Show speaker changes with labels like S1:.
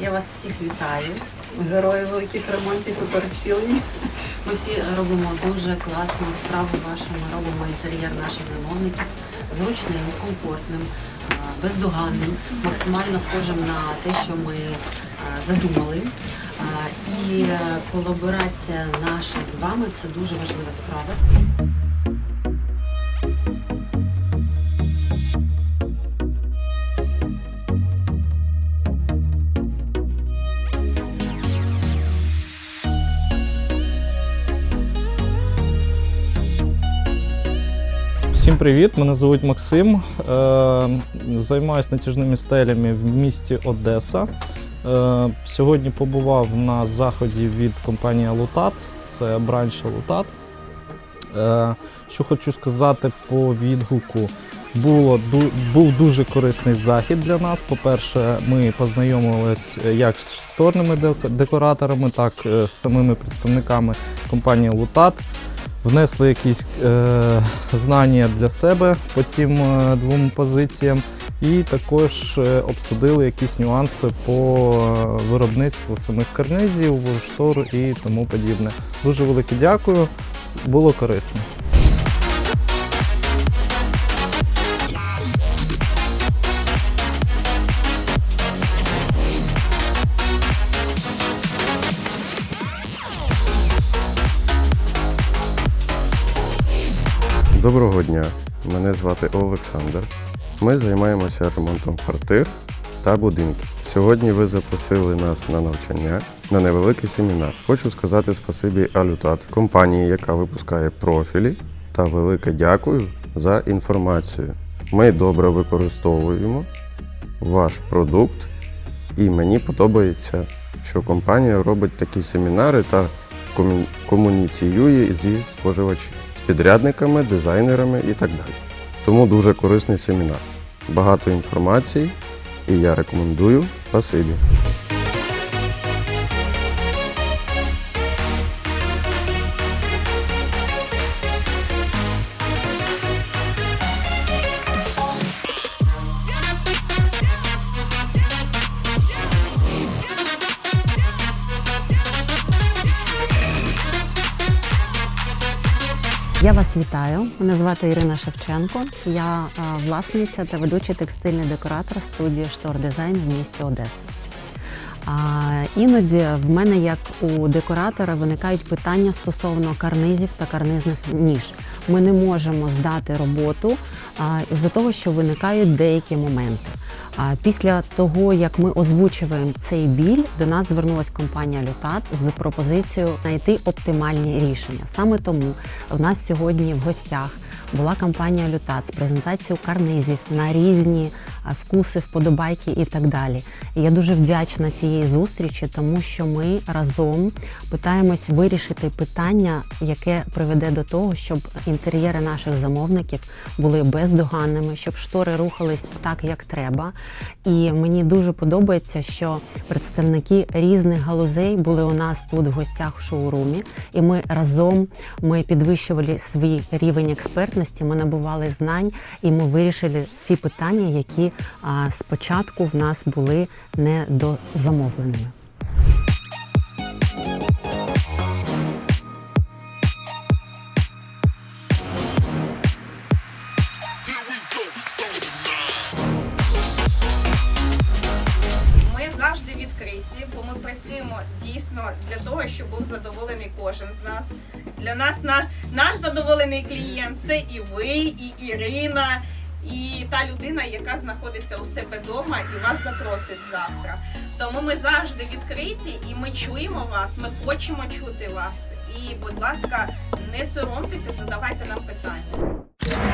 S1: вас всіх вітаю. Герої великих ремонтів і перевтілень. Ми всі робимо дуже класну справу вашу. Ми робимо інтер'єр наших замовників зручним, комфортним, бездоганним, максимально схожим на те, що ми задумали. І е, колаборація наша з вами це дуже важлива справа.
S2: Всім привіт! Мене звуть Максим. Е, Займаюся натяжними стелями в місті Одеса. Е, Сьогодні побував на заході від компанії Алутат. Це бранч Алутат. Е, Що хочу сказати по відгуку. Було, був дуже корисний захід для нас. По-перше, ми познайомились як з шторними дек- декораторами, так е, з самими представниками компанії Лутат внесли якісь е, знання для себе по цим е, двом позиціям, і також е, обсудили якісь нюанси по е, виробництву самих карнизів, штор і тому подібне. Дуже велике дякую, було корисно.
S3: Доброго дня, мене звати Олександр. Ми займаємося ремонтом квартир та будинків. Сьогодні ви запросили нас на навчання на невеликий семінар. Хочу сказати спасибі Алютат, компанії, яка випускає профілі, та велике дякую за інформацію. Ми добре використовуємо ваш продукт, і мені подобається, що компанія робить такі семінари та комуніціює зі споживачем з підрядниками, дизайнерами і так далі. Тому дуже корисний семінар. Багато інформації і я рекомендую. Спасибі.
S1: Я вас вітаю. Мене звати Ірина Шевченко. Я е, власниця та ведучий текстильний декоратор студії Штор Дизайн в місті Одеса. Іноді в мене, як у декоратора, виникають питання стосовно карнизів та карнизних ніж. Ми не можемо здати роботу а, із-за того, що виникають деякі моменти. Після того, як ми озвучуємо цей біль, до нас звернулася компанія Лютат з пропозицією знайти оптимальні рішення. Саме тому в нас сьогодні в гостях була компанія Лютат з презентацією карнизів на різні вкуси, вподобайки і так далі. І я дуже вдячна цієї зустрічі, тому що ми разом питаємось вирішити питання, яке приведе до того, щоб інтер'єри наших замовників були бездоганними, щоб штори рухались так, як треба. І мені дуже подобається, що представники різних галузей були у нас тут в гостях в шоурумі, і ми разом ми підвищували свій рівень експертності, ми набували знань, і ми вирішили ці питання, які спочатку в нас були недозамовленими.
S4: Відкриті, бо ми працюємо дійсно для того, щоб був задоволений кожен з нас. Для нас наш, наш задоволений клієнт це і ви, і Ірина, і та людина, яка знаходиться у себе вдома і вас запросить завтра. Тому ми завжди відкриті і ми чуємо вас, ми хочемо чути вас. І, будь ласка, не соромтеся, задавайте нам питання.